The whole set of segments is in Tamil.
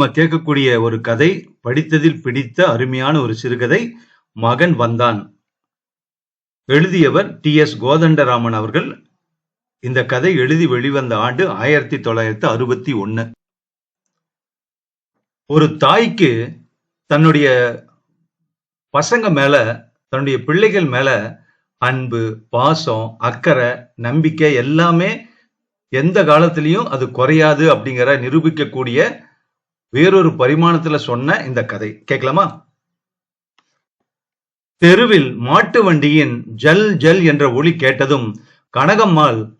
நாம கேட்கக்கூடிய ஒரு கதை படித்ததில் பிடித்த அருமையான ஒரு சிறுகதை மகன் வந்தான். எழுதியவர் டி. எஸ். கோதண்டராமன் அவர்கள். இந்த கதை எழுதி வெளிவந்த ஆண்டு ஆயிரத்தி தொள்ளாயிரத்தி அறுபத்தி ஒன்னு. ஒரு தாய்க்கு தன்னுடைய பசங்க மேல தன்னுடைய பிள்ளைகள் மேல அன்பு பாசம் அக்கறை நம்பிக்கை எல்லாமே எந்த காலத்திலையும் அது குறையாது அப்படிங்கிற நிரூபிக்கக்கூடிய வேறொரு பரிமாணத்துல சொன்ன இந்த கதை. கேட்கலாமா? தெருவில் மாட்டு வண்டியின் ஜல் ஜல் என்ற ஒளி கேட்டதும் கனகம்மாள்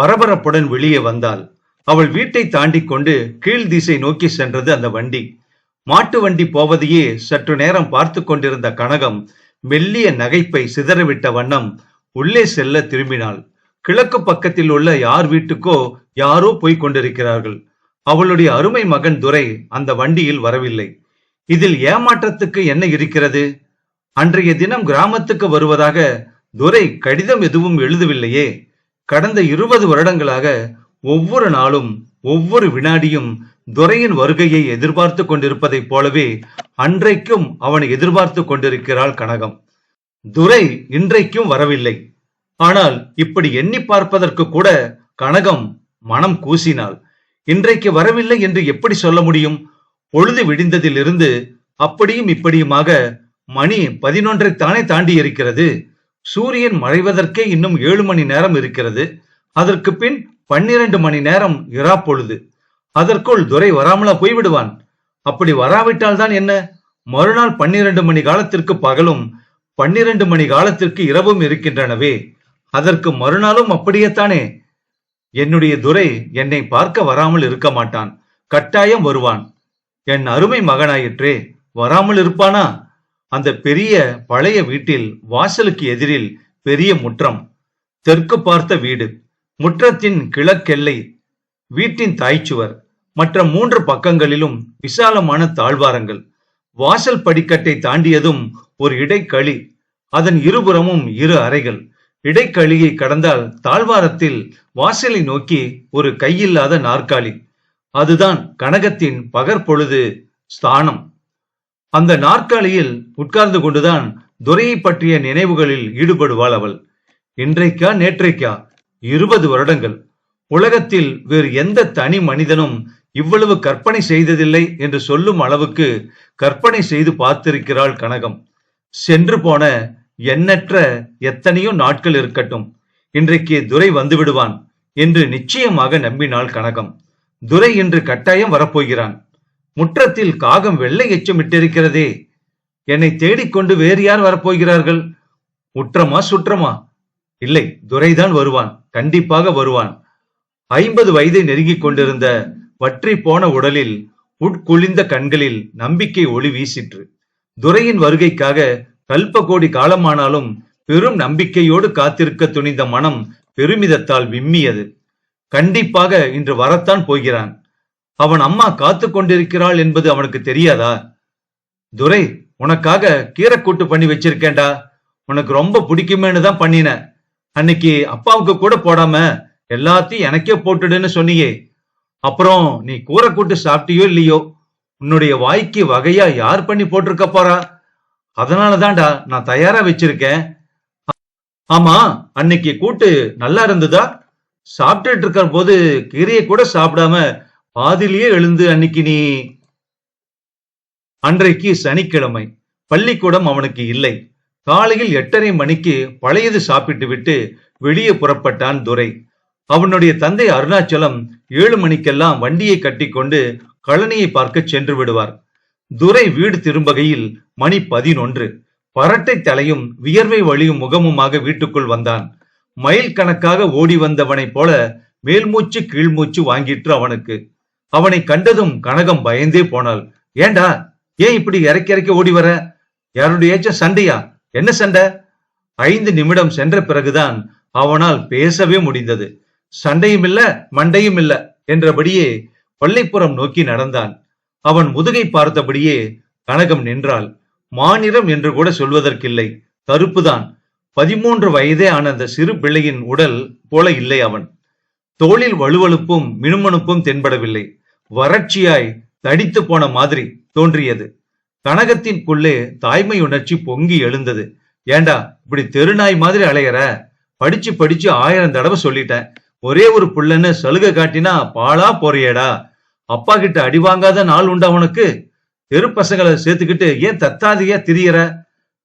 பரபரப்புடன் வெளியே வந்தாள். அவள் வீட்டை தாண்டி கொண்டு கீழ் திசை நோக்கி சென்றது அந்த வண்டி. மாட்டு வண்டி போவதையே சற்று நேரம் பார்த்து கொண்டிருந்த கனகம் மெல்லிய நகைப்பை சிதறவிட்ட வண்ணம் உள்ளே செல்ல திரும்பினாள். கிழக்கு பக்கத்தில் உள்ள யார் வீட்டுக்கோ யாரோ போய்க் கொண்டிருக்கிறார்கள். அவளுடைய அருமை மகன் துரை அந்த வண்டியில் வரவில்லை. இதில் ஏமாற்றத்துக்கு என்ன இருக்கிறது? அன்றைய தினம் கிராமத்துக்கு வருவதாக துரை கடிதம் எதுவும் எழுதவில்லையே. கடந்த இருபது வருடங்களாக ஒவ்வொரு நாளும் ஒவ்வொரு வினாடியும் துரையின் வருகையை எதிர்பார்த்து கொண்டிருப்பதைப் போலவே அன்றைக்கும் அவனை எதிர்பார்த்து கொண்டிருக்கிறாள் கனகம். துரை இன்றைக்கும் வரவில்லை. ஆனால் இப்படி எண்ணி பார்ப்பதற்கு கூட கனகம் மனம் கூசினாள். இன்றைக்கு வரவில்லை என்று எப்படி சொல்ல முடியும்? பொழுது விடிந்ததிலிருந்து அப்படியும் இப்படியுமாக மணி பதினொன்றை தானே தாண்டி இருக்கிறது. சூரியன் மறைவதற்கே இன்னும் ஏழு மணி நேரம் இருக்கிறது. அதற்கு பின் பன்னிரண்டு மணி நேரம் இரா பொழுது. அதற்குள் துரை வராமலா போய்விடுவான். அப்படி வராவிட்டால் தான் என்ன? மறுநாள் பன்னிரண்டு மணி காலத்திற்கு பகலும் பன்னிரண்டு மணி காலத்திற்கு இரவும் இருக்கின்றனவே. அதற்கு மறுநாளும் அப்படியேத்தானே? என்னுடைய துரை என்னை பார்க்க வராமல் இருக்க மாட்டான். கட்டாயம் வருவான். என் அருமை மகனாயிற்றே வராமல் இருப்பானா? அந்த பெரிய பழைய வீட்டில் வாசலுக்கு எதிரில் பெரிய முற்றம். தெற்கு பார்த்த வீடு. முற்றத்தின் கிழக்கெல்லை. வீட்டின் தாய்ச்சுவர். மற்ற மூன்று பக்கங்களிலும் விசாலமான தாழ்வாரங்கள். வாசல் படிக்கட்டை தாண்டியதும் ஒரு இடைக்களி. அதன் இருபுறமும் இரு அறைகள். இடைக்கழியை கடந்தால் தாழ்வாரத்தில் வாசலை நோக்கி ஒரு கையில்லாத நாற்காலி. அதுதான் கனகத்தின் பகற்பொழுது ஸ்தானம். அந்த நாற்காலியில் உட்கார்ந்து கொண்டுதான் துரையை பற்றிய நினைவுகளில் ஈடுபடுவாள் அவள். இன்றைக்கா நேற்றைக்கா? இருபது வருடங்கள். உலகத்தில் வேறு எந்த தனி மனிதனும் இவ்வளவு கற்பனை செய்ததில்லை என்று சொல்லும் அளவுக்கு கற்பனை செய்து பார்த்திருக்கிறாள் கனகம். சென்று போன எண்ணற்ற எத்தனையோ நாட்கள் இருக்கட்டும். இன்றைக்கு துரை வந்து விடுவான் என்று நிச்சயமாக நம்பினாள் கனகம். துரை இன்று கட்டாயம் வரப்போகிறான். முற்றத்தில் காகம் வெள்ளை எச்சமிட்டிருக்கிறதே என்னை தேடிக்கொண்டு வேறு யார் வரப்போகிறார்கள்? உற்றமா சுற்றமா? இல்லை துரைதான் வருவான். கண்டிப்பாக வருவான். ஐம்பது வயதை நெருங்கிக் கொண்டிருந்த வற்றி போன உடலில் உட்குளிந்த கண்களில் நம்பிக்கை ஒளி வீசிற்று. துரையின் வருகைக்காக கல்ப கோடி காலமானாலும் பெரும் நம்பிக்கையோடு காத்திருக்க துணிந்த மனம் பெருமிதத்தால் விம்மியது. கண்டிப்பாக இன்று வரத்தான் போகிறான். அவன் அம்மா காத்து கொண்டிருக்கிறாள் என்பது அவனுக்கு தெரியாதா? துரை உனக்காக கீரைக்கூட்டு பண்ணி வச்சிருக்கேன்டா. உனக்கு ரொம்ப பிடிக்குமேனு தான் பண்ணின. அன்னைக்கு அப்பாவுக்கு கூட போடாம எல்லாத்தையும் எனக்கே போட்டுடுன்னு சொன்னியே. அப்புறம் நீ கூரை கூட்டு சாப்பிட்டியோ இல்லையோ? உன்னுடைய வாய்க்கு வகையா யார் பண்ணி போட்டிருக்க போறா? அதனாலதான்டா நான் தயாரா வச்சிருக்கேன். ஆமா அன்னைக்கு கூட்டு நல்லா இருந்ததா? சாப்பிட்டுட்டு இருக்கிற போது கீரையை கூட சாப்பிடாம பாதிலேயே எழுந்து அன்னைக்கு நீ அன்றைக்கு சனிக்கிழமை பள்ளிக்கூடம் அவனுக்கு இல்லை. காலையில் எட்டரை மணிக்கு பழையது சாப்பிட்டு விட்டு வெளியே புறப்பட்டான் துரை. அவனுடைய தந்தை அருணாச்சலம் ஏழு மணிக்கெல்லாம் வண்டியை கட்டிக்கொண்டு கழனியை பார்க்க சென்று விடுவார். துரை வீடு திரும்பகையில் மணி பதினொன்று. பரட்டை தலையும் வியர்வை வழியும் முகமுமாக வீட்டுக்குள் வந்தான். மைல் கணக்காக ஓடி வந்தவனைப் போல மேல்மூச்சு கீழ்மூச்சு வாங்கிற்று அவனுக்கு. அவனை கண்டதும் கனகம் பயந்தே போனாள். ஏண்டா ஏன் இப்படி இறக்கி இறக்கி ஓடி வர? யாருடைய சண்டையா? என்ன சண்டை? ஐந்து நிமிடம் சென்ற பிறகுதான் அவனால் பேசவே முடிந்தது. சண்டையும் இல்ல மண்டையும் இல்ல என்றபடியே பள்ளிப்புறம் நோக்கி நடந்தான். அவன் முதுகை பார்த்தபடியே கனகம் நின்றாள். மாநிறம் என்று கூட சொல்வதற்கில்லை. கருப்புதான் பதிமூன்று வயதே ஆன அந்த சிறு பிள்ளையின் உடல் போல இல்லை அவன். தோளில் வலுவழுப்பும் மினுமனுப்பும் தென்படவில்லை. வறட்சியாய் தடித்து போன மாதிரி தோன்றியது. கனகத்தின்குள்ளே தாய்மை உணர்ச்சி பொங்கி எழுந்தது. ஏண்டா இப்படி தெருநாய் மாதிரி அலையற? படிச்சு படிச்சு ஆயிரம் தடவை சொல்லிட்டேன். ஒரே ஒரு புள்ளன்னு சலுகை காட்டினா பாழா போறியேடா. அப்பா கிட்ட அடி வாங்காத நாள் உண்டா உனக்கு? தெரு பசங்களை சேர்த்துக்கிட்டு ஏன் தத்தாதியா திரியற?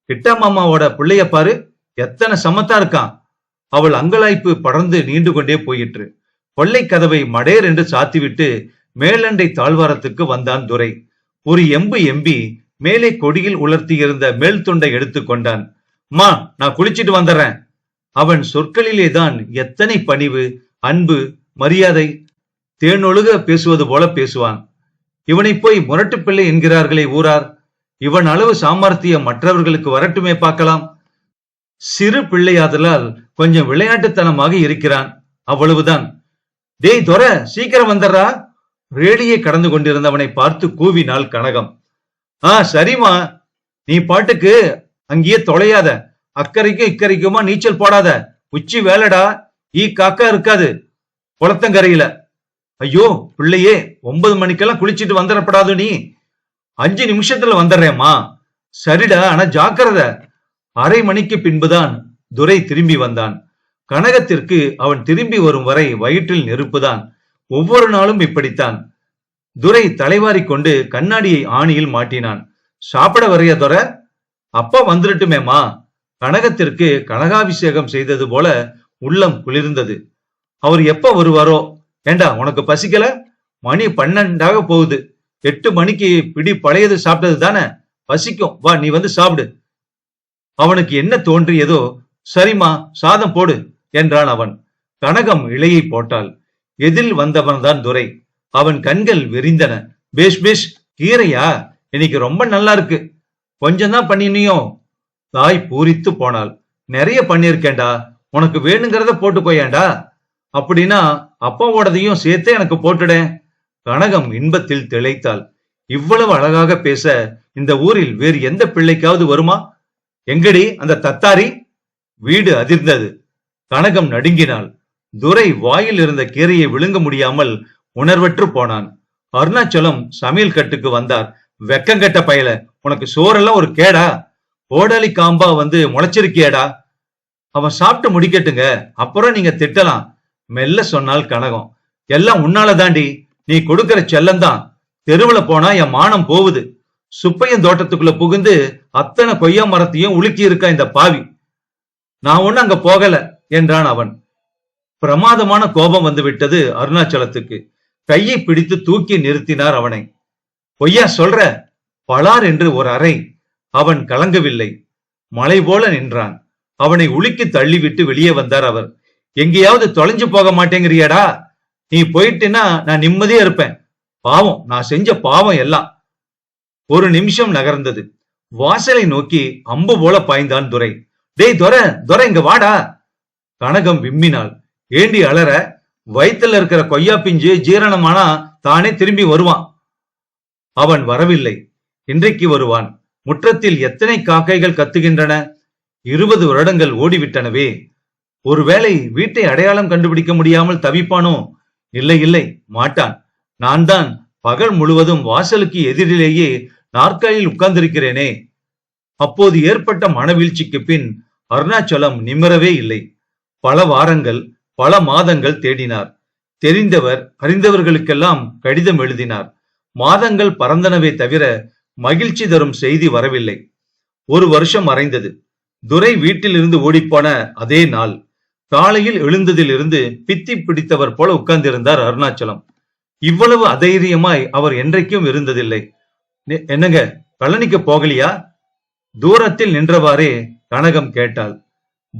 கிட்டா மாமாவோட பிள்ளைய பாரு எத்தனை சமத்தா இருக்கான். அவள் அங்கலாய்ப்பு படர்ந்து நீண்டு கொண்டே போயிற்று. கொள்ளை கதவை மடேர் என்று சாத்திவிட்டு மேலண்டை தாழ்வாரத்துக்கு வந்தான் துரை. ஒரு எம்பு எம்பி மேலே கொடியில் உலர்த்தியிருந்த மேல் துண்டை எடுத்து கொண்டான். மா நான் குளிச்சிட்டு வந்துடுறேன் அவன் சொற்களிலேதான் எத்தனை பணிவு அன்பு மரியாதை? தேனொழுக பேசுவது போல பேசுவான். இவனை போய் முரட்டு பிள்ளை என்கிறார்களே ஊரார். இவன் அளவு சாமர்த்தியம் மற்றவர்களுக்கு வரட்டுமே பார்க்கலாம். சிறு பிள்ளையாதலால் கொஞ்சம் விளையாட்டுத்தனமாக இருக்கிறான். அவ்வளவுதான். டேய் தொர சீக்கிரம் வந்துடுறா. ரேடியை கடந்து கொண்டிருந்தவனை பார்த்து கூவினாள் கனகம். ஆ சரிம்மா. நீ பாட்டுக்கு அங்கேயே தொலையாத. அக்கறைக்கும் இக்கரைக்குமா நீச்சல் போடாத. உச்சி வேலடா. ஈ காக்கா இருக்காது. குளத்தங்கரையில. ஐயோ பிள்ளையே ஒன்பது மணிக்கெல்லாம் குளிச்சிட்டு வந்துடப்படாது நீ. அஞ்சு நிமிஷத்துல வந்துடுறேம்மா சரிடா ஆனா ஜாக்கிரத. அரை மணிக்கு பின்புதான் துரை திரும்பி வந்தான். கனகத்திற்கு அவன் திரும்பி வரும் வரை வயிற்றில் நெருப்புதான். ஒவ்வொரு நாளும் இப்படித்தான். துரை தலைவாரி கொண்டு கண்ணாடியை ஆணியில் மாட்டினான். சாப்பிட வரைய துர? அப்பா வந்துடட்டுமேமா கனகத்திற்கு கனகாபிஷேகம் செய்தது போல உள்ளம் குளிர்ந்தது. அவர் எப்ப வருவாரோ ஏண்டா உனக்கு பசிக்கல? மணி பன்னெண்டாக போகுது. எட்டு மணிக்கு பிடி பழையது சாப்பிட்டது தானே? பசிக்கும். வா நீ வந்து சாப்பிடு. அவனுக்கு என்ன தோன்றியதோ சரிம்மா சாதம் போடு என்றான் அவன். கனகம் இலையை போட்டாள். எதில் வந்தவன்தான் துரை. அவன் கண்கள் விரிந்தன. பேஷ் பேஷ் கீரையா? இன்னைக்கு ரொம்ப நல்லா இருக்கு கொஞ்சம் தான் பண்ணினியோ? தாய் பூரித்து போனாள். நிறைய பண்ணியிருக்கேன்டா. உனக்கு வேணுங்கிறத போட்டுக்கோயேண்டா அப்படின்னா அப்பாவோடதையும் சேர்த்தே எனக்கு போட்டுடேன் கனகம் இன்பத்தில் திளைத்தாள். இவ்வளவு அழகாக பேச இந்த ஊரில் வேறு எந்த பிள்ளைக்காவது வருமா? எங்கடி அந்த தத்தாரி? வீடு அதிர்ந்தது. கனகம் நடுங்கினாள். துரை வாயில் இருந்த கீரையை விழுங்க முடியாமல் உணர்வற்று போனான். அருணாச்சலம் சமையல் கட்டுக்கு வந்தார் வெக்கங்கெட்ட பயல. உனக்கு சோறெல்லாம் ஒரு கேடா? கோடாலி காம்பா வந்து முளைச்சிருக்கியடா. அவன் சாப்பிட்டு முடிக்கட்டுங்க அப்புறம் நீங்க திட்டலாம். மெல்ல சொன்னால் கனகம். எல்லாம் உன்னால தாண்டி நீ கொடுக்கிற செல்லம்தான். தெருவுல போனா என் மானம் போகுது சுப்பையன் தோட்டத்துக்குள்ள புகுந்து அத்தனை கொய்யா மரத்தையும் உலுக்கி இருக்கா இந்த பாவி. நான் ஒண்ணு அங்க போகல என்றான் அவன். பிரமாதமான கோபம் வந்து விட்டது அருணாச்சலத்துக்கு. கையை பிடித்து தூக்கி நிறுத்தினார் அவனை. பொய்யா சொல்ற? பலார் என்று ஒரு அறை. அவன் கலங்கவில்லை. மலை போல நின்றான். அவனை உலுக்கி தள்ளிவிட்டு வெளியே வந்தார் அவர். எங்கேயாவது தொலைஞ்சு போக மாட்டேங்கிறியாடா. நீ போயிட்டுன்னா நான் நிம்மதியா இருப்பேன். பாவம் நான் செஞ்ச பாவம் எல்லாம். ஒரு நிமிஷம் நகர்ந்தது. வாசலை நோக்கி அம்பு போல பாய்ந்தான் துரை. டேய் துரை துரை இங்க வாடா. கனகம் விம்மினாள். ஏண்டி அலற? வயித்துல இருக்கிற கொய்யா பிஞ்சு ஜீரணமானா தானே திரும்பி வருவான். அவன் வரவில்லை. இன்றைக்கு வருவான். முற்றத்தில் எத்தனை காக்கைகள் கத்துகின்றன? இருபது வருடங்கள் ஓடிவிட்டனவே. ஒருவேளை வீட்டை அடையாளம் கண்டுபிடிக்க முடியாமல் தவிப்பானோ? இல்லை இல்லை மாட்டான். நான் தான் பகல் முழுவதும் வாசலுக்கு எதிரிலேயே நாற்காலியில் உட்கார்ந்திருக்கிறேனே. அப்போது ஏற்பட்ட மனவீழ்ச்சிக்கு பின் அருணாச்சலம் நிமிரவே இல்லை. பல வாரங்கள் பல மாதங்கள் தேடினார். தெரிந்தவர் அறிந்தவர்களுக்கெல்லாம் கடிதம் எழுதினார். மாதங்கள் பறந்தனவே தவிர மகிழ்ச்சி தரும் செய்தி வரவில்லை. ஒரு வருஷம் மறைந்தது. துரை வீட்டிலிருந்து ஓடிப்போன அதே நாள். காலையில் எழுந்ததிலிருந்து பித்தி பிடித்தவர் போல உட்கார்ந்திருந்தார் அருணாச்சலம். இவ்வளவு அதைரியமாய் அவர் என்றைக்கும் இருந்ததில்லை. என்னங்க பழனிக்கு போகலியா? தூரத்தில் நின்றவாறே கனகம் கேட்டாள்.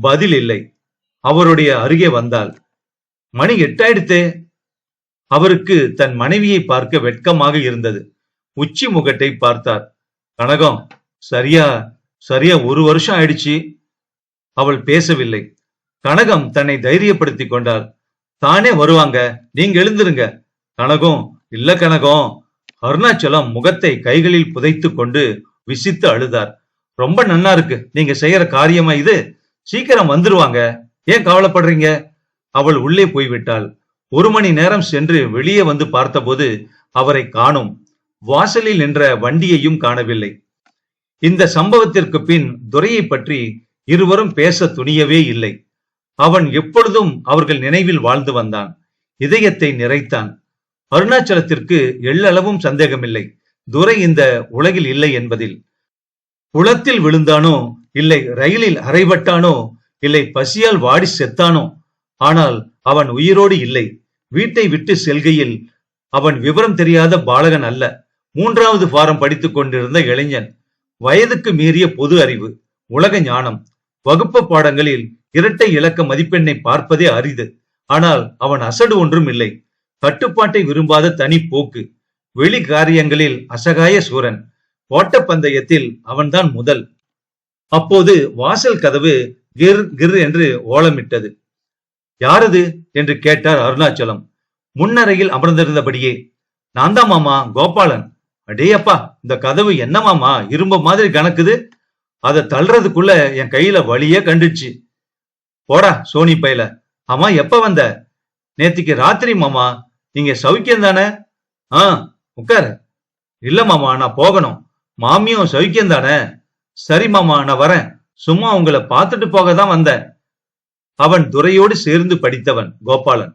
பதில் இல்லை. அவருடைய அருகே வந்தாள். மணி எட்டாயிடுத்தே. அவருக்கு தன் மனைவியை பார்க்க வெட்கமாக இருந்தது. உச்சி முகட்டை பார்த்தார். கனகம் சரியா சரியா ஒரு வருஷம் ஆயிடுச்சு. அவள் பேசவில்லை. கனகம் தன்னை தைரியப்படுத்தி கொண்டாள் தானே வருவாங்க? நீங்க எழுந்திருங்க. கனகம் இல்ல கனகம். அருணாச்சலம் முகத்தை கைகளில் புதைத்து கொண்டு விசித்து அழுதார். ரொம்ப நன்னா இருக்கு. நீங்க செய்யற காரியமா இது? சீக்கிரம் வந்துருவாங்க. ஏன் கவலைப்படுறீங்க? அவள் உள்ளே போய்விட்டாள். ஒரு மணி நேரம் சென்று வெளியே வந்து பார்த்தபோது அவரை காணும். வாசலில் நின்ற வண்டியையும் காணவில்லை. இந்த சம்பவத்திற்கு பின் துரையை பற்றி இருவரும் பேச துணியவே இல்லை. அவன் எப்பொழுதும் அவர்கள் நினைவில் வாழ்ந்து வந்தான். இதயத்தை நிறைத்தான். அருணாச்சலத்திற்கு எள்ளளவும் சந்தேகமில்லை. துரை இந்த உலகில் இல்லை என்பதில். குளத்தில் விழுந்தானோ? இல்லை ரயிலில் அறைபட்டானோ இல்லை பசியால் வாடி செத்தானோ? ஆனால் அவன் உயிரோடு இல்லை. வீட்டை விட்டு செல்கையில் அவன் விவரம் தெரியாத பாலகன் அல்ல. மூன்றாவது பாரம் படித்துக் கொண்டிருந்த இளைஞன். வயதுக்கு மீறிய பொது அறிவு உலக ஞானம் வகுப்பு பாடங்களில் இரட்டை இலக்க மதிப்பெண்ணை பார்ப்பதே அரிது. ஆனால் அவன் அசடு ஒன்றும் இல்லை. கட்டுப்பாட்டை விரும்பாத தனி போக்கு. வெளி காரியங்களில் அசகாய சூரன். ஓட்டப்பந்தயத்தில் அவன்தான் முதல். அப்போது வாசல் கதவு கிர் கிர் என்று ஓலமிட்டது. யாரது? என்று கேட்டார் அருணாச்சலம். முன்னறையில் அமர்ந்திருந்தபடியே. நான் தான் மாமா கோபாலன். அடேயப்பா இந்த கதவு என்ன மாமா? இரும்பு மாதிரி கணக்குது. அதை தள்ளுறதுக்குள்ள என் கையில வழியே கண்டுச்சு. போடா சோனி பையில. அம்மா எப்ப வந்த? நேத்திக்கு ராத்திரி மாமா. நீங்க சௌக்கியம் தானே? ஆ உட்காரு. இல்ல மாமா நான் போகணும். மாமியும் சௌக்கியம் தானே? சரி மாமா நான் வரேன். சும்மா உங்களை பார்த்துட்டு போக தான் வந்தேன். அவன் துரையோடு சேர்ந்து படித்தவன் கோபாலன்.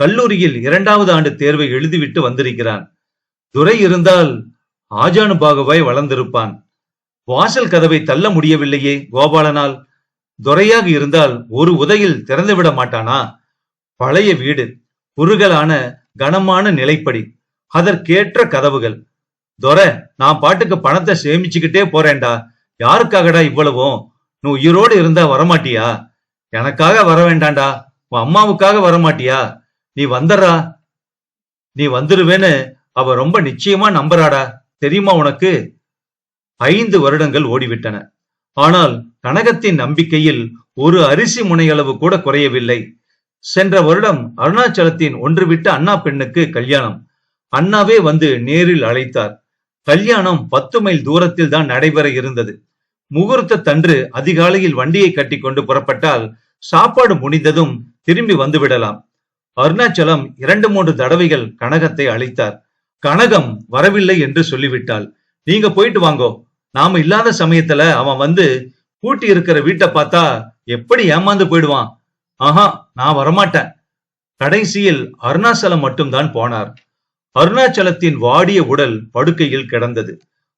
கல்லூரியில் இரண்டாவது ஆண்டு தேர்வை எழுதிவிட்டு வந்திருக்கிறான். துரை இருந்தால் ஆஜானுபாகவாய் வளர்ந்திருப்பான். வாசல் கதவை தள்ள முடியவில்லையே கோபாலனால். துரையாக இருந்தால் ஒரு உதையில் திறந்து விட மாட்டானா? பழைய வீடு குறுகலான கனமான நிலைப்படி அதற்கேற்ற கதவுகள். துரை நான் பாட்டுக்கு பணத்தை சேமிச்சுக்கிட்டே போறேன்டா. யாருக்காகடா இவ்வளவும் நீ உயிரோடு இருந்தா வரமாட்டியா? எனக்காக வர வேண்டாம்டா உன் அம்மாவுக்காக வரமாட்டியா? நீ வந்துடுறா. நீ வந்துருவேன்னு அவ ரொம்ப நிச்சயமா நம்புறாடா. தெரியுமா உனக்கு? ஐந்து வருடங்கள் ஓடிவிட்டன. ஆனால் கனகத்தின் நம்பிக்கையில் ஒரு அரிசி முனையளவு கூட குறையவில்லை. சென்ற வருடம் அருணாச்சலத்தின் ஒன்று விட்ட அண்ணா பெண்ணுக்கு கல்யாணம். அண்ணாவே வந்து நேரில் அழைத்தார். கல்யாணம் பத்து மைல் தூரத்தில் தான் நடைபெற இருந்தது. முகூர்த்த தன்று அதிகாலையில் வண்டியை கட்டி கொண்டு புறப்பட்டால் சாப்பாடு முடிந்ததும் திரும்பி வந்து விடலாம். அருணாச்சலம் இரண்டு மூன்று தடவைகள் கனகத்தை அழைத்தார். கனகம் வரவில்லை என்று சொல்லிவிட்டாள். நீங்க போயிட்டு வாங்கோ. நாம இல்லாத சமயத்துல அவன் வந்து பூட்டி இருக்கிற வீட்டை பார்த்தா எப்படி ஏமாந்து போயிடுவான்? ஆஹா நான் வரமாட்டேன். கடைசியில் அருணாச்சலம் மட்டும்தான் போனார். அருணாச்சலத்தின் வாடிய உடல் படுக்கையில் கிடந்தது.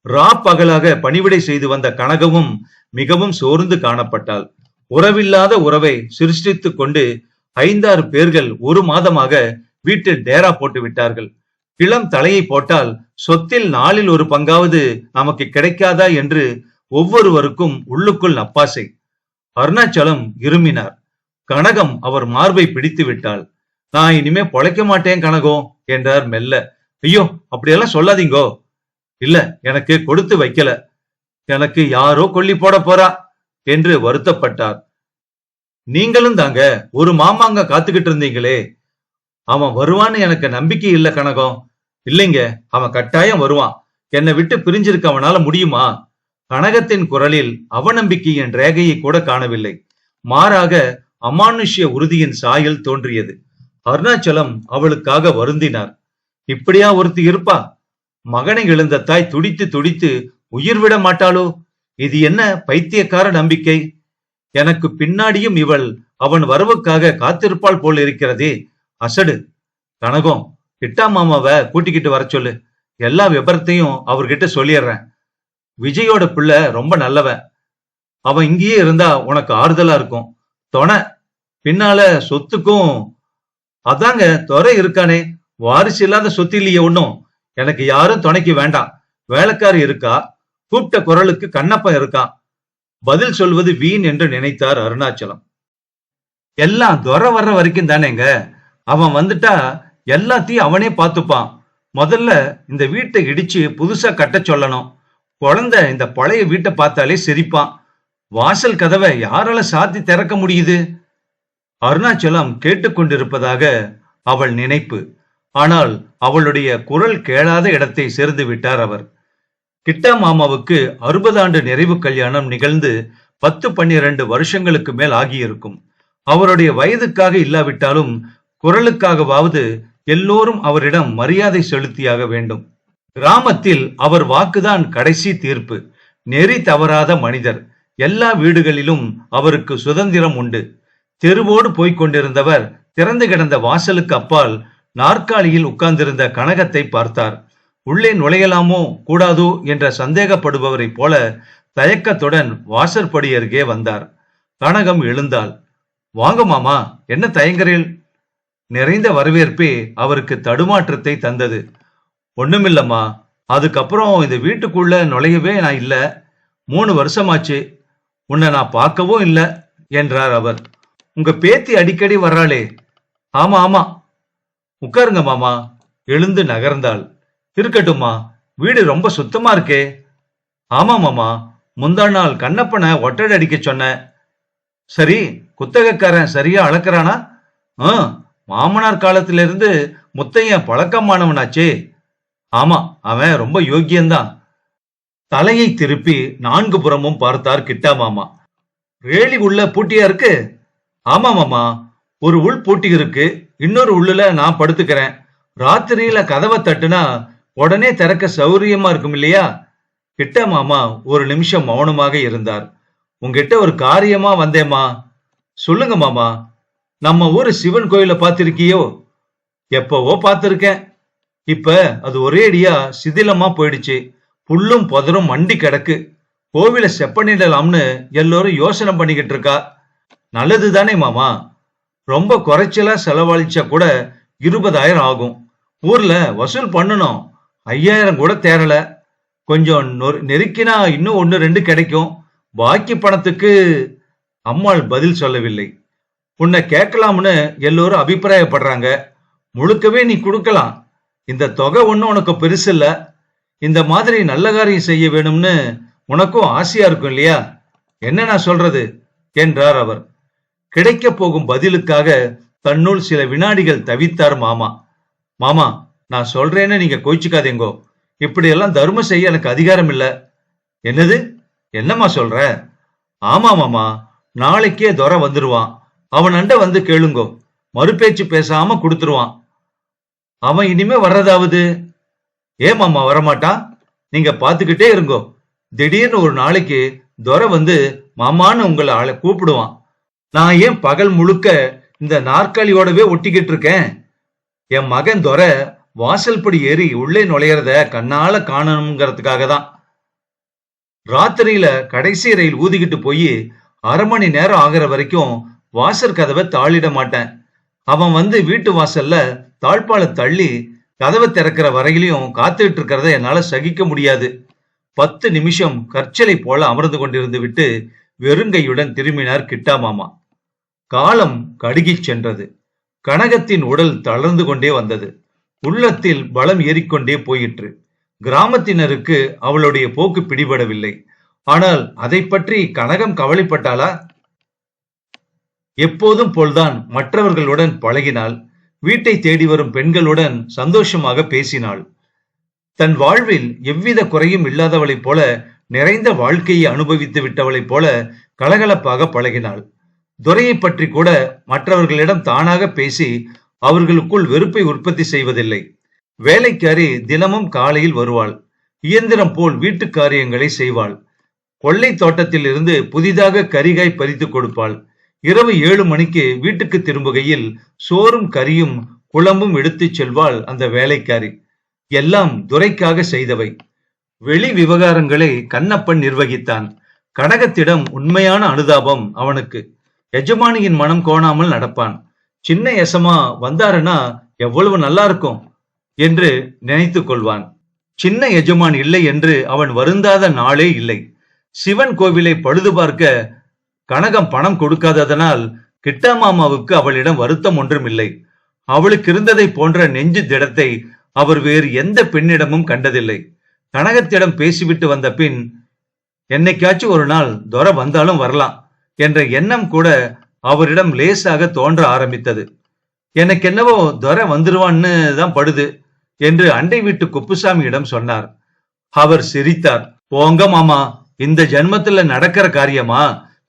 ரா பகலாக பணிவிடை செய்து வந்த கனகமும் மிகவும் சோர்ந்து காணப்பட்டாள். உறவில்லாத உறவை சிருஷ்டித்துக் கொண்டு ஐந்தாறு பேர்கள் ஒரு மாதமாக வீட்டில் டேரா போட்டு விட்டார்கள். இளம் தலையை போட்டால் சொத்தில் நாளில் ஒரு பங்காவது நமக்கு கிடைக்காதா என்று ஒவ்வொருவருக்கும் உள்ளுக்குள் நப்பாசை அருணாச்சலம் இருமினார். கனகம் அவர் மார்பை பிடித்து விட்டாள் நான் இனிமே பொழைக்க மாட்டேன் கனகம் என்றார் மெல்ல. ஐயோ அப்படியெல்லாம் சொல்லாதீங்கோ. இல்ல எனக்கு கொடுத்து வைக்கல. எனக்கு யாரோ கொல்லி போட போறா என்று வருத்தப்பட்டார். நீங்களும் தாங்க ஒரு மாமாங்க காத்துக்கிட்டு இருந்தீங்களே. அவன் வருவான்னு எனக்கு நம்பிக்கை இல்ல கனகம் இல்லைங்க அவன் கட்டாயம் வருவான். என்னை விட்டு பிரிஞ்சிருக்க அவனால முடியுமா? கனகத்தின் குரலில் அவநம்பிக்கையின் ரேகையை கூட காணவில்லை. மாறாக அமானுஷ்ய உறுதியின் சாயல் தோன்றியது. அருணாச்சலம் அவளுக்காக வருந்தினார். இப்படியா ஒருத்தி இருப்பா? மகனை இழந்த தாய் துடித்து துடித்து உயிர் விட மாட்டாளோ? இது என்ன பைத்தியக்கார நம்பிக்கை? எனக்கு பின்னாடியும் இவள் அவன் வரவுக்காக காத்திருப்பாள் போல் இருக்கிறதே. அசடு. கனகம் கிட்டா மாமாவை கூட்டிக்கிட்டு வர சொல்லு. எல்லா விபரத்தையும் அவர்கிட்ட சொல்லிடுறேன். விஜயோட பிள்ளை ரொம்ப நல்லவன். அவன் இங்கேயே இருந்தா உனக்கு ஆறுதலா இருக்கும். தொணை பின்னால சொத்துக்கும் அதாங்க துறை இருக்கானே. வாரிசு இல்லாத சொத்து இல்லையே ஒன்னும் எனக்கு யாரும் துணைக்கு வேண்டாம். வேலைக்காரி இருக்கா? கூப்பிட்ட குரலுக்கு கண்ணப்பன் இருக்கான் பதில் சொல்வது வீண் என்று நினைத்தார் அருணாச்சலம். எல்லாம் துறை வர்ற வரைக்கும் தானேங்க. அவன் வந்துட்டா எல்லாத்தையும் அவனே பார்த்துப்பான். முதல்ல இந்த வீட்டை இடிச்சு புதுசா கட்ட சொல்லணும். குழந்தை இந்த பழைய வீட்டை பார்த்தாலே சிரிப்பான். வாசல் கதவை யாரால சாத்தி திறக்க முடியுது? அருணாச்சலம் கேட்டுக்கொண்டிருப்பதாக அவள் நினைப்பு. ஆனால் அவளுடைய குரல் கேளாத இடத்தை சேர்ந்து விட்டார் அவர். கிட்டா மாமாவுக்கு அறுபது ஆண்டு நிறைவு கல்யாணம் நிகழ்ந்து பத்து பன்னிரண்டு வருஷங்களுக்கு மேல் ஆகியிருக்கும். அவருடைய வயதுக்காக இல்லாவிட்டாலும் குரலுக்காகவாவது எல்லோரும் அவரிடம் மரியாதை செலுத்தியாக வேண்டும். கிராமத்தில் அவர் வாக்குதான் கடைசி தீர்ப்பு. நெறி தவறாத மனிதர். எல்லா வீடுகளிலும் அவருக்கு சுதந்திரம் உண்டு. தெருவோடு போய்க் கொண்டிருந்தவர் திறந்து கிடந்த வாசலுக்கு அப்பால் நாற்காலியில் உட்கார்ந்திருந்த கனகத்தை பார்த்தார். உள்ளே நுழையலாமோ கூடாதோ என்ற சந்தேகப்படுபவரைப் போல தயக்கத்துடன் வாசற்படி அருகே வந்தார். கனகம் எழுந்தாள். வாங்க மாமா என்ன தயங்குறீள்? நிறைந்த வரவேற்பே அவருக்கு தடுமாற்றத்தை தந்தது. ஒண்ணுமில்லம்மா. அதுக்கப்புறம் இந்த வீட்டுக்குள்ள நுழையவே நான் இல்ல. மூணு வருஷமாச்சு. உன்னை நான் பார்க்கவும் இல்ல என்றார் அவர். உங்க பேத்தி அடிக்கடி வர்றாளே. ஆமா ஆமா. உட்காருங்க மாமா. எழுந்து நகர்ந்தாள். இருக்கட்டும்மா. வீடு ரொம்ப சுத்தமா இருக்கே. ஆமா மாமா. முந்தா நாள் கண்ணப்பனை ஒட்டடை அடிக்க சொன்னேன் சரி குத்தகைக்காரன் சரியா அளக்குறானா? ஆ மாமனார் காலத்திலிருந்து முத்தையன் பழக்கமானவனாச்சே. ஆமா அவன் ரொம்ப யோக்கியந்தான். தலையை திருப்பி நான்கு புறமும் பார்த்தார் கிட்டா மாமா. ரேலி உள்ள பூட்டியா இருக்கு? ஆமா மாமா ஒரு உள் பூட்டி இருக்கு. இன்னொரு உள்ளுல நான் படுத்துக்கிறேன். ராத்திரியில கதவை தட்டுனா உடனே திறக்க சௌரியமா இருக்கும் இல்லையா? கிட்ட மாமா ஒரு நிமிஷம் மௌனமாக இருந்தார். உங்ககிட்ட ஒரு காரியமா வந்தேம்மா. சொல்லுங்க மாமா நம்ம ஊரு சிவன் கோயில பார்த்திருக்கியோ? எப்பவோ பார்த்திருக்கேன். இப்ப அது ஒரேடியா சிதிலமா போயிடுச்சு. புல்லும் புதரும் மண்டி கிடக்கு. கோவில செப்பனிடலாம்னு எல்லோரும் யோசனை பண்ணிக்கிட்டு இருக்கா. நல்லது தானே மாமா. ரொம்ப குறைச்சலா செலவழிச்சா கூட இருபதாயிரம் ஆகும். ஊர்ல வசூல் பண்ணணும். ஐயாயிரம் கூட தேரல கொஞ்சம் நொறு- நெருக்கினா இன்னும் ஒன்னு ரெண்டு கிடைக்கும். பாக்கி பணத்துக்கு அம்மாள் பதில் சொல்லவில்லை. உன்னை கேட்கலாம்னு எல்லோரும் அபிப்பிராயப்படுறாங்க. முழுக்கவே நீ கொடுக்கலாம். இந்த தொகை ஒன்றும் உனக்கு பெருசு இல்ல. இந்த மாதிரி நல்ல காரியம் செய்ய வேணும்னு உனக்கும் ஆசையா இருக்கும் இல்லையா? என்ன நான் சொல்றது? என்றார் அவர். கிடைக்க போகும் பதிலுக்காக தன்னுள் சில வினாடிகள் தவித்தார் மாமா. மாமா நான் சொல்றேன்னு நீங்க கோச்சிக்காதீங்கோ. இப்படியெல்லாம் தர்மம் செய்ய எனக்கு அதிகாரம் இல்ல. என்னது? என்னம்மா சொல்ற? ஆமா மாமா நாளைக்கே துரை வந்துருவான். அவன் அண்ட வந்து கேளுங்கோ. மறுபேச்சு பேசாம கொடுத்துருவான். அவன் இனிமே வர்றதாவது? ஏன் மாமா வரமாட்டான் நீங்க பாத்துக்கிட்டே இருங்கோ. திடீர்னு ஒரு நாளைக்கு துரை வந்து மாமான்னு உங்களை ஆளை கூப்பிடுவான். நான் ஏன் பகல் முழுக்க இந்த நாற்காலியோடவே ஒட்டிக்கிட்டு இருக்கேன்? என் மகன் துரை வாசல்படி ஏறி உள்ளே நுழையிறத கண்ணால காணணுங்கிறதுக்காக தான். ராத்திரியில கடைசி ரயில் ஊதிக்கிட்டு போய் அரை மணி நேரம் ஆகிற வரைக்கும் வாசல் கதவை தாளிட மாட்டேன். அவன் வந்து வீட்டு வாசல்ல தாழ்பாலை தள்ளி கதவை திறக்கிற வரையிலையும் காத்துக்கிட்டு இருக்கிறத என்னால சகிக்க முடியாது. பத்து நிமிஷம் கற்சலை போல அமர்ந்து கொண்டிருந்து விட்டு வெறுங்கையுடன் திரும்பினார் கிட்டா மாமா. காலம் கடுகிச் சென்றது. கனகத்தின் உடல் தளர்ந்து கொண்டே வந்தது. உள்ளத்தில் பலம் ஏறிக்கொண்டே போயிற்று. கிராமத்தினருக்கு அவளுடைய போக்கு பிடிபடவில்லை. ஆனால் அதை பற்றி கனகம் கவலைப்பட்டாளா? எப்போதும் போல்தான் மற்றவர்களுடன் பழகினாள். வீட்டை தேடி வரும் பெண்களுடன் சந்தோஷமாக பேசினாள். தன் வாழ்வில் எவ்வித குறையும் இல்லாதவளைப் போல நிறைந்த வாழ்க்கையை அனுபவித்து விட்டவளைப் போல கலகலப்பாக பழகினாள். துரையை பற்றி கூட மற்றவர்களிடம் தானாக பேசி அவர்களுக்குள் வெறுப்பை உற்பத்தி செய்வதில்லை. வேலைக்காரி தினமும் காலையில் வருவாள். இயந்திரம் போல் வீட்டு காரியங்களை செய்வாள். கொள்ளை தோட்டத்தில் இருந்து புதிதாக கரிகாய் பறித்து கொடுப்பாள். இரவு ஏழு மணிக்கு வீட்டுக்கு திரும்புகையில் சோறும் கறியும் குழம்பும் எடுத்துச் செல்வாள் அந்த வேலைக்காரி. எல்லாம் துரைக்காக செய்தவை. வெளி விவகாரங்களை கண்ணப்பன் நிர்வகித்தான். கடகத்திடம் உண்மையான அனுதாபம் அவனுக்கு. எஜமானியின் மனம் கோணாமல் நடப்பான். சின்ன எசமா வந்தாருன்னா எவ்வளவு நல்லா இருக்கும் என்று நினைத்துக் கொள்வான். சின்ன எஜமான் இல்லை என்று அவன் வருந்தாத நாளே இல்லை. சிவன் கோவிலை பழுது பார்க்க கனகம் பணம் கொடுக்காததனால் கிட்டாமாமாவுக்கு அவளிடம் வருத்தம் ஒன்றும் இல்லை அவளுக்கு இருந்ததை போன்ற நெஞ்சு திடத்தை அவர் வேறு எந்த பெண்ணிடமும் கண்டதில்லை. கனகத்திடம் பேசிவிட்டு வந்த பின் என்னைக்காச்சும் ஒரு நாள் துரை வந்தாலும் வரலாம் என்ற எண்ணம் கூட அவரிடம் லேசாக தோன்ற ஆரம்பித்தது. எனக்கு என்னவோ துரை வந்துருவான்னு தான் படுது என்று அண்டை வீட்டு குப்புசாமியிடம் சொன்னார். அவர் சிரித்தார். போங்க மாமா இந்த ஜென்மத்துல நடக்கிற காரியமா?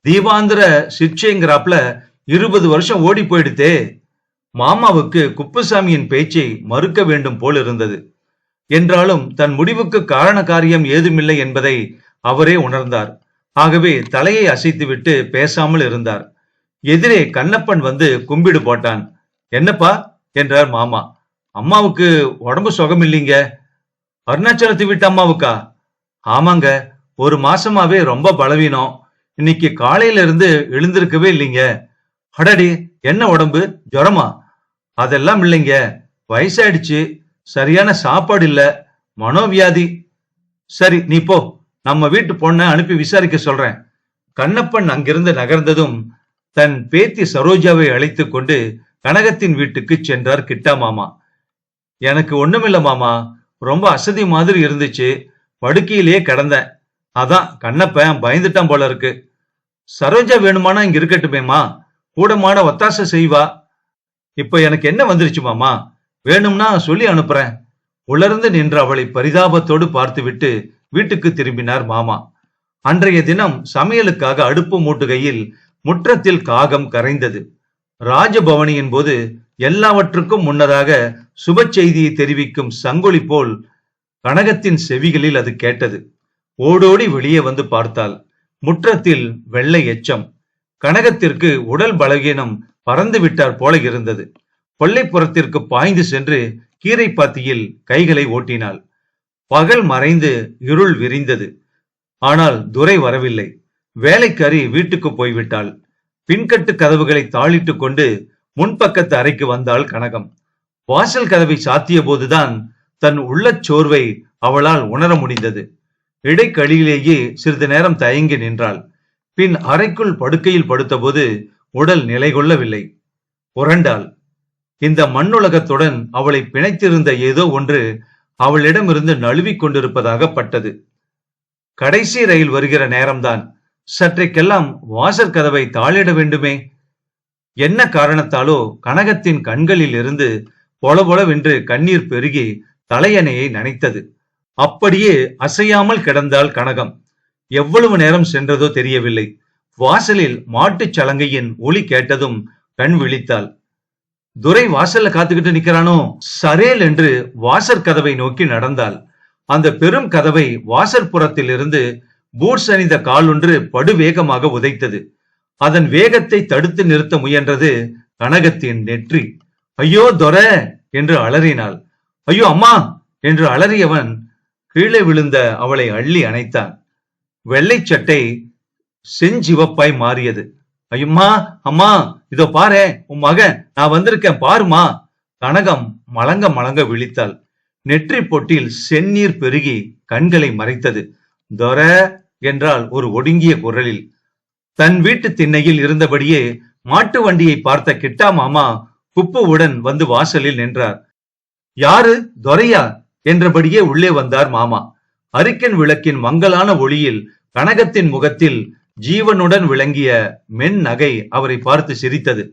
தீபாந்திர சிக்ஷைங்கிறாப்ல இருபது வருஷம் ஓடி போயிடுதே மாமாவுக்கு குப்புசாமியின் பேச்சை மறுக்க வேண்டும் போல் இருந்தது. என்றாலும் தன் முடிவுக்கு காரண காரியம் ஏதுமில்லை என்பதை அவரே உணர்ந்தார். ஆகவே தலையை அசைத்துவிட்டு பேசாமல் இருந்தார். எதிரே கண்ணப்பன் வந்து கும்பிடு போட்டான். என்னப்பா? என்றார் மாமா. அம்மாவுக்கு உடம்பு சுகம் இல்லைங்க அருணாச்சலத்து வீட்டு அம்மாவுக்கா? ஆமாங்க. ஒரு மாசமாவே ரொம்ப பலவீனம். இன்னைக்கு காலையில இருந்து எழுந்திருக்கவே இல்லைங்க. அடடி என்ன உடம்பு? ஜுரமா? அதெல்லாம் இல்லைங்க. வயசாயிடுச்சு. சரியான சாப்பாடு இல்ல. மனோவியாதி. சரி நீ போ. நம்ம வீட்டு பொண்ணை அனுப்பி விசாரிக்க சொல்றேன். கண்ணப்பன் அங்கிருந்து நகர்ந்ததும் தன் பேத்தி சரோஜாவை அழைத்து கொண்டு கனகத்தின் வீட்டுக்கு சென்றார் கிட்டா மாமா. எனக்கு ஒண்ணுமில்ல மாமா. ரொம்ப அசதி மாதிரி இருந்துச்சு. படுக்கையிலேயே கிடந்தேன். அதான் கண்ணப்பன் பயந்துட்டான் போல இருக்கு. சரோஜா வேணுமானா இங்க இருக்கட்டுமேமா கூடமான ஒத்தாசை செய்வா. இப்ப எனக்கு என்ன வந்துருச்சு மாமா? வேணும்னா சொல்லி அனுப்புறேன். உலர்ந்து நின்ற அவளை பரிதாபத்தோடு பார்த்துவிட்டு வீட்டுக்கு திரும்பினார் மாமா. அன்றைய தினம் சமையலுக்காக அடுப்பு மூட்டுகையில் முற்றத்தில் காகம் கரைந்தது. ராஜபவனியின் போது எல்லாவற்றுக்கும் முன்னதாக சுப செய்தியை தெரிவிக்கும் சங்கொலி போல் கனகத்தின் செவிகளில் அது கேட்டது. ஓடோடி வெளியே வந்து பார்த்தாள் முற்றத்தில் வெள்ளை எச்சம். கனகத்திற்கு உடல் பலகீனம் பறந்து விட்டார் போல இருந்தது. கொல்லைப்புறத்திற்கு பாய்ந்து சென்று கீரை பாத்தியில் கைகளை ஓட்டினாள். பகல் மறைந்து இருள் விரிந்தது. ஆனால் துரை வரவில்லை. வேலைக்காரி வீட்டுக்கு போய்விட்டாள். பின்கட்டு கதவுகளை தாளிட்டுக் கொண்டு முன்பக்கத்து அறைக்கு வந்தாள் கனகம். வாசல் கதவை சாத்திய போதுதான் தன் உள்ளச் சோர்வை அவளால் உணர முடிந்தது. இடைக்கழியிலேயே சிறிது நேரம் தயங்கி நின்றாள். பின் அறைக்குள் படுக்கையில் படுத்தபோது உடல் நிலை கொள்ளவில்லை. புரண்டாள். இந்த மண்ணுலகத்துடன் அவளை பிணைத்திருந்த ஏதோ ஒன்று அவளிடமிருந்து நழுவிக் கொண்டிருப்பதாக பட்டது. கடைசி ரயில் வருகிற நேரம்தான். சற்றைக்கெல்லாம் வாசற் கதவை தாளிட வேண்டுமே. என்ன காரணத்தாலோ கனகத்தின் கண்களில் இருந்து பொலபொலவென்று கண்ணீர் பெருகி தலையணையை நனைத்தது. அப்படியே அசையாமல் கிடந்தாள் கனகம். எவ்வளவு நேரம் சென்றதோ தெரியவில்லை. வாசலில் மாட்டுச் சலங்கையின் ஒளி கேட்டதும் கண் விழித்தாள். துரை வாசல்ல காத்துக்கிட்டு நிக்கிறானோ? சரேல் என்று வாசற் கதவை நோக்கி நடந்தாள். அந்த பெரும் கதவை வாசற்புறத்தில் இருந்து பூட்ஸ் அணிந்த காலொன்று படுவேகமாக உதைத்தது. அதன் வேகத்தை தடுத்து நிறுத்த முயன்றது கனகத்தின் நெற்றி. ஐயோ தொர! என்று அலறினாள். ஐயோ அம்மா! என்று அலறியவன் கீழே விழுந்த அவளை அள்ளி அணைத்தான். வெள்ளை சட்டை செஞ்சிவப்பாய் மாறியது. ஐயம்மா அம்மா இதோ பாரு உன் மகன் நான் வந்திருக்கேன் பாருமா கனகம் மலங்க மலங்க விழித்தாள். நெற்றி பொட்டில் செந்நீர் பெருகி கண்களை மறைத்தது. தொர என்றால் ஒரு ஒடுங்கிய குரலில். தன் வீட்டு திண்ணையில் இருந்தபடியே மாட்டு வண்டியை பார்த்த கிட்டா மாமா குப்புவுடன் வந்து வாசலில் நின்றார். யாரு? துரையா? என்றபடியே உள்ளே வந்தார் மாமா. அரிக்கன் விளக்கின் மங்கலான ஒளியில் கனகத்தின் முகத்தில் ஜீவனுடன் விளங்கிய மென் நகை அவரை பார்த்து சிரித்தது.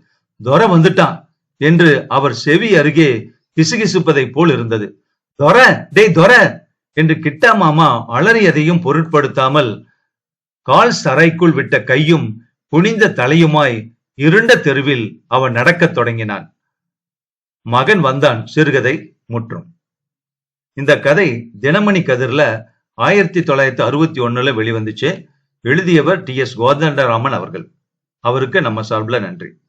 தொர வந்துட்டான் என்று அவர் செவி அருகே கிசுகிசுப்பதை போல் இருந்தது. தொர டேய் தொர என்று கிட்டா மாமா அலறியதையும் பொருட்படுத்தாமல் கால் சரைக்குள் விட்ட கையும் குனிந்த தலையுமாய் இருண்ட தெருவில் அவன் நடக்கத் தொடங்கினான். மகன் வந்தான் சிறுகதை முற்றும். இந்த கதை தினமணி கதிர்ல ஆயிரத்தி தொள்ளாயிரத்தி அறுபத்தி ஒண்ணுல வெளிவந்துச்சு. எழுதியவர் டி எஸ் கோதண்டராமன் அவர்கள். அவருக்கு நம்ம சார்பில் நன்றி.